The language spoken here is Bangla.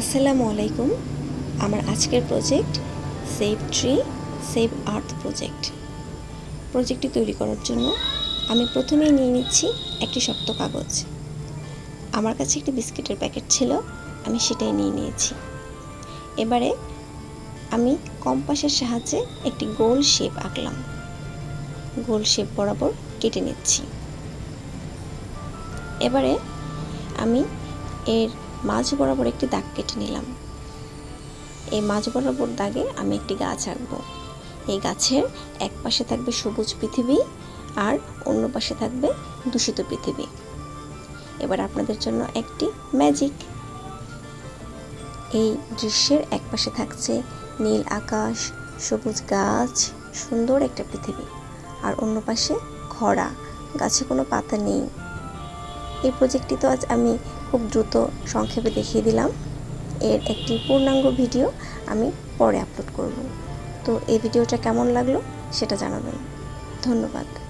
আসসালামু আলাইকুম। আমার আজকের project save tree save earth project প্রজেক্টটি তৈরি করার জন্য আমি প্রথমেই নিয়ে নিচ্ছি একটি শক্ত কাগজ। আমার কাছে একটি বিস্কিটের প্যাকেট ছিল, আমি সেটাই নিয়ে নিয়েছি। এবারে আমি কম্পাসের সাহায্যে একটি গোল শেপ আঁকলাম। গোল শেপ বরাবর কেটে নিচ্ছি। এবারে আমি এর মাঝ বরাবর একটি দাগ কেটে নিলাম। এই মাঝ বরাবর দাগে আমি একটি গাছ আঁকবো। এই গাছের এক পাশে থাকবে সবুজ পৃথিবী আর অন্য পাশে থাকবে দূষিত পৃথিবী। এবার আপনাদের জন্য একটি ম্যাজিক। এই দৃশ্যের এক পাশে থাকছে নীল আকাশ, সবুজ গাছ, সুন্দর একটা পৃথিবী। আর অন্য পাশে খরা। গাছে কোনো পাতা নেই। এই প্রজেক্টটি তো আজ আমি খুব দ্রুত সংক্ষেপে দেখিয়ে দিলাম। এর একটি পূর্ণাঙ্গ ভিডিও আমি পরে আপলোড করব। তো এই ভিডিওটা কেমন লাগল সেটা জানাবেন। ধন্যবাদ।